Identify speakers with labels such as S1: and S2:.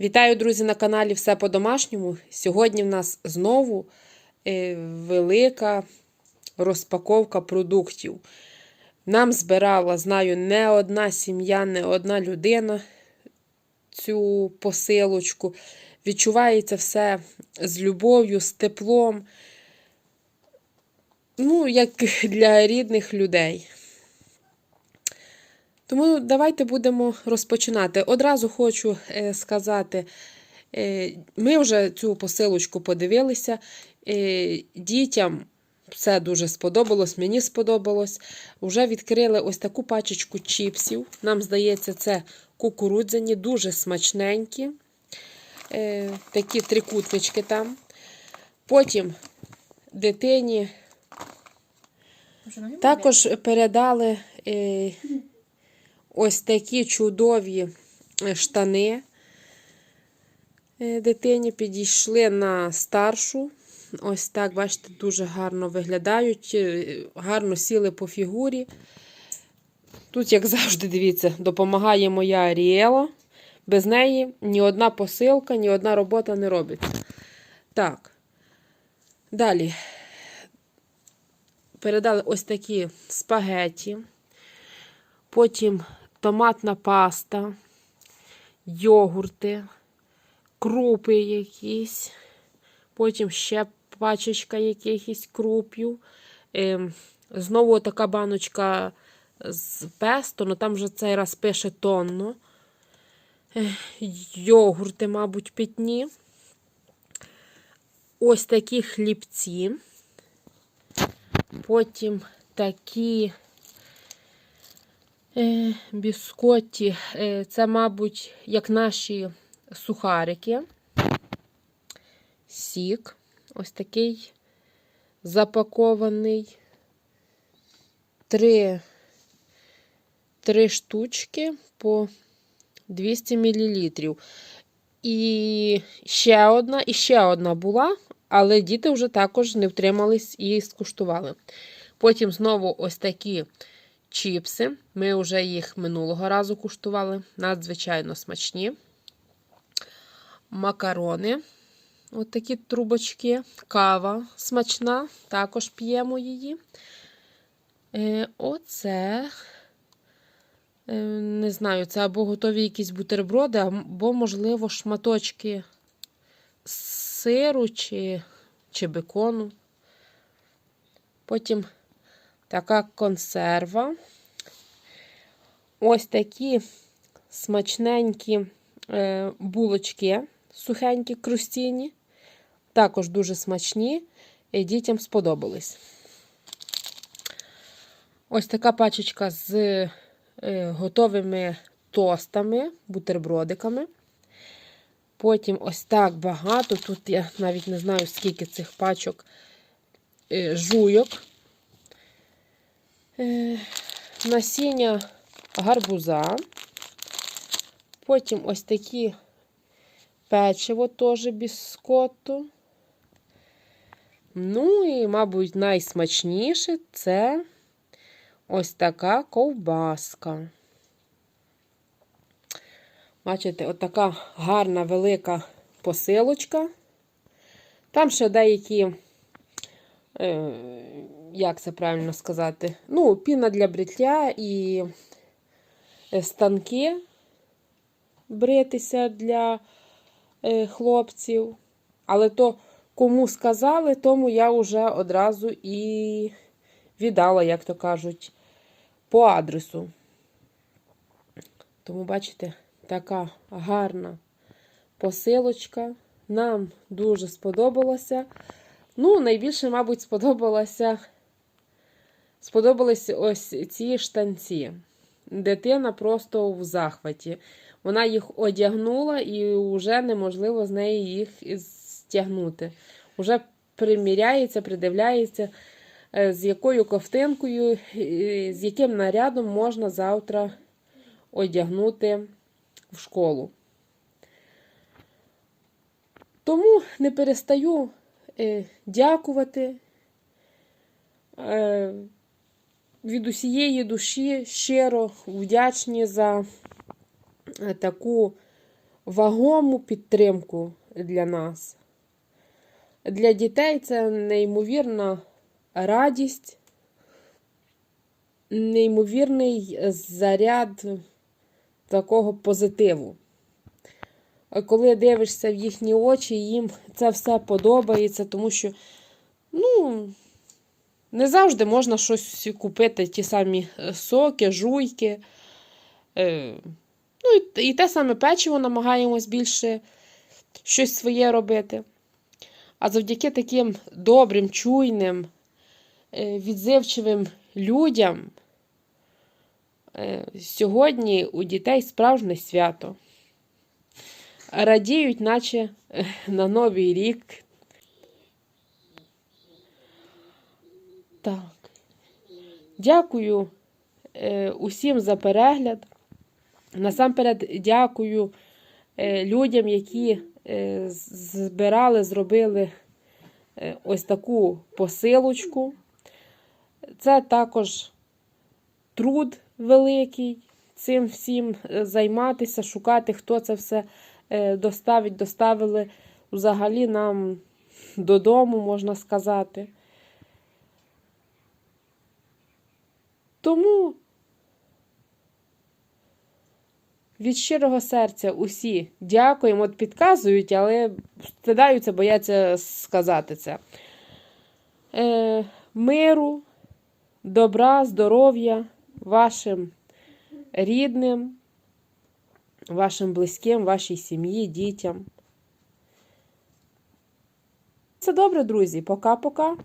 S1: Вітаю, друзі, на каналі Все по-домашньому. Сьогодні в нас знову е, велика розпаковка продуктів. Нам збирала, знаю, не одна сім'я, не одна людина цю посилочку. Відчувається все з любов'ю, з теплом. Ну, як для рідних людей. Тому давайте будемо розпочинати. Одразу хочу е, сказати, е, ми вже цю посилочку подивилися. Е, дітям все дуже сподобалось, мені сподобалось. Вже відкрили ось таку пачечку чіпсів. Нам здається, це кукурудзяні, дуже смачненькі. Такі трикутнички там. Потім дитині також передали. Ось такі чудові е, штани е, дитині підійшли на старшу. Ось так, бачите, дуже гарно виглядають, е, гарно сіли по фігурі. Тут, як завжди, дивіться, допомагає моя Аріела. Без неї ні одна посилка, ні одна робота не робиться. Так. Далі передали ось такі спагеті. Потім томатна паста, йогурти, крупи якісь, потім ще пачечка якихось крупів. Е, знову така баночка з песто, але там вже цей раз пише тонно. Йогурти, мабуть, питні. Ось такі хлібці. Потім такі Е, біскотті. Е, це, мабуть, як наші сухарики. Сік. Ось такий запакований. Три, три штучки по 200 мл. І ще одна, і ще одна була, але діти вже також не втримались і скуштували. Потім знову ось такі чіпси. Ми вже їх минулого разу куштували. Надзвичайно смачні. Макарони. От такі трубочки. Кава смачна, також п'ємо її. Е, Оце, е, не знаю, це або готові якісь бутерброди, або, можливо, шматочки сиру чи, чи бекону. Потім така консерва. Ось такі смачненькі е, булочки, сухенькі, крустіні. Також дуже смачні, і дітям сподобались. Ось така пачечка з е, готовими тостами, бутербродиками. Потім ось так багато. Тут я навіть не знаю, скільки цих пачок е, жуйок. Е, насіння гарбуза. Потім ось такі печиво теж біскоту. Ну і, мабуть, найсмачніше це ось така ковбаска. Бачите, отака гарна велика посилочка. Там ще деякі. Е, як це правильно сказати? Ну, піна для бриття і е, станки бритися для е, хлопців. Але то, кому сказали, тому я вже одразу і віддала, як то кажуть, по адресу. Тому, бачите, така гарна посилочка. Нам дуже сподобалося. Ну, найбільше, мабуть, сподобалося сподобались ось ці штанці. Дитина просто в захваті. Вона їх одягнула і вже неможливо з неї їх стягнути. Уже приміряється, придивляється, е, з якою ковтинкою, з яким нарядом можна завтра одягнути в школу. Тому не перестаю е, дякувати. Від усієї душі щиро вдячні за е, таку вагому підтримку для нас. Для дітей це неймовірна радість, неймовірний заряд такого позитиву. Коли дивишся в їхні очі, їм це все подобається, тому що, ну, не завжди можна щось купити, ті самі е, соки, жуйки. Е, ну, і, те саме печиво намагаємось більше щось своє робити. А завдяки таким добрим, чуйним, е, відзивчивим людям сьогодні у дітей справжнє свято. Радіють, наче на Новий рік. Так. Дякую е, усім за перегляд. Насамперед дякую е, людям, які е, збирали, зробили е, ось таку посилочку. Це також труд великий цим всім е, займатися, шукати, хто це все е, доставить, доставили взагалі нам додому, можна сказати. Тому від щирого серця усі дякуємо. От підказують, але стидаються, бояться сказати це. Е, миру, добра, здоров'я вашим рідним, вашим близьким, вашій сім'ї, дітям. Це добре, друзі. Пока-пока.